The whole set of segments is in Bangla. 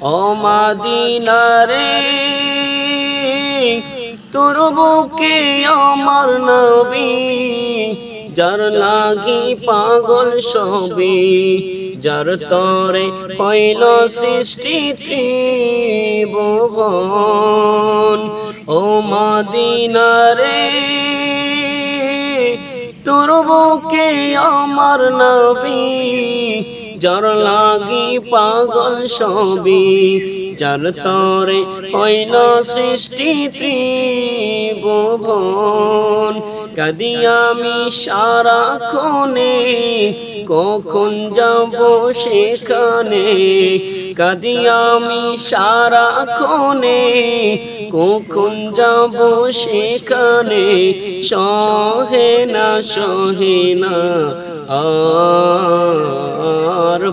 কপালে অমাদিনারে তোর বুকে আমার নবী, যার লাগি পাগল সবি যার তরে হইল সৃষ্টি ত্রিভুবন। ও মাদিনারে, তোর বুকে আমার নবী যার লাগি পাগল সবি যার তরে হইল সৃষ্টি ত্রিভুবন। কাদি আমি সারা ক্ষণে কখন যাব সেখানে? কাদি আমি সারা ক্ষণে কখন যাব সেখানে? সহে না সহে না আর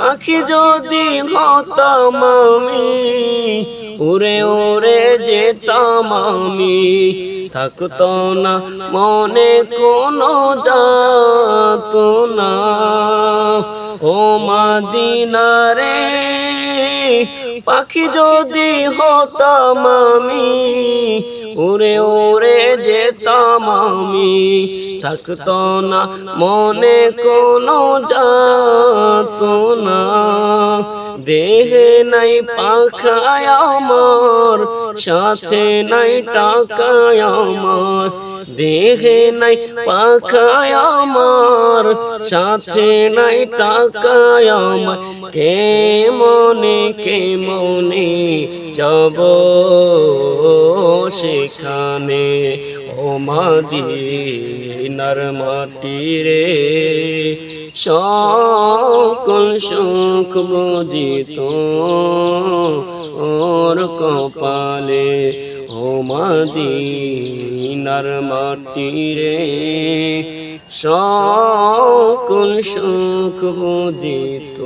পাখি যদি হতাম আমি, উড়ে উড়ে যেতাম আমি। থাকতো না মনে কোনো যাত না। ও মাদিনারে পাখি যদি হতাম আমি, উড়ে উড়ে যেতাম আমি। থাকতো না মনে কোনো যাত না। দেহে নাই পাখায় আমার, সাথে নাই টাকায় আমার। দেহে নাই পাখায় সাথে নাই টাকায় আমার। কে মনে কে মনে যাব সেখানে? ও মাদিনার মাটি রে। সকল সুখ বুঝিত ওর কপালে। ও মাদিনার মাটি রে। সকল সুখ বুঝিত